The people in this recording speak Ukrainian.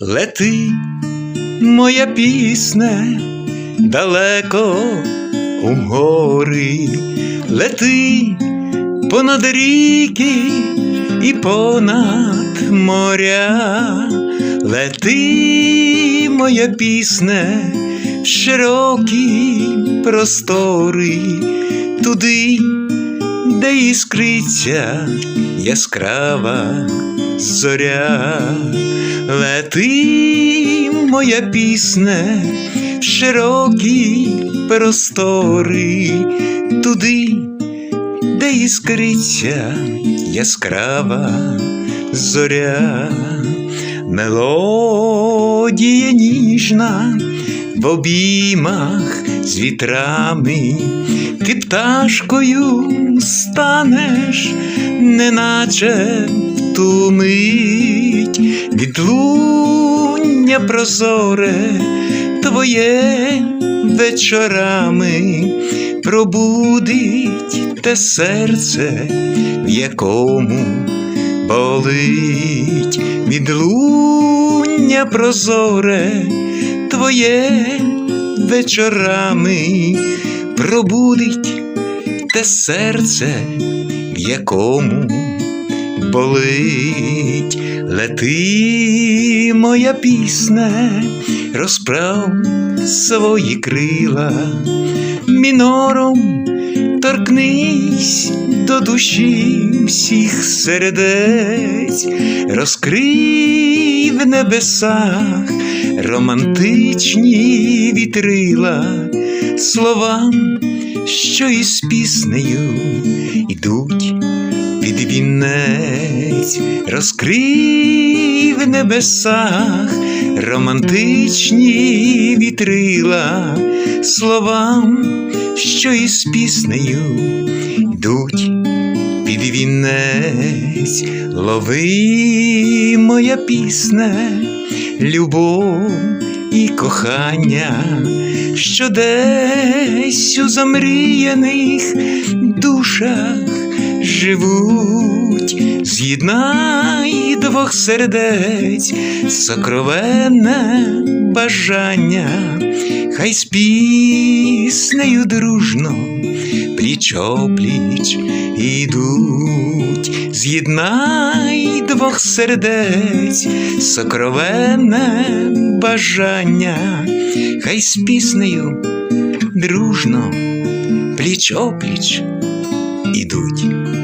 Лети, моя пісне, далеко у гори, лети понад ріки і понад моря, лети, моя пісне, в широкі простори, туди, де іскриться яскрава зоря. Лети, моя пісне, в широкі простори, туди, де іскриться яскрава зоря, мелодія ніжна в обіймах з вітрами, ти пташкою станеш, неначе в ту мить. Відлуння прозоре твоє вечорами. Пробудить те серце, в якому болить. Відлуння прозоре твоє вечорами пробудить те серце, в якому болить, лети, моя пісне, розправ свої крила, мінором торкнись до душі всіх сердець, розкрий в небесах романтичні вітрила, словам, що із піснею ідуть під вінець, розкрий в небесах романтичні вітрила, словам, що із піснею йдуть під вінець, лови моя пісне, любов і кохання, що десь у замріяних душах живуть, з'єднай двох сердець, сокровенне бажання, хай з піснею дружно пліч-опліч ідуть, з'єднай двох сердець, сокровенне бажання, хай з піснею дружно пліч-опліч ідуть.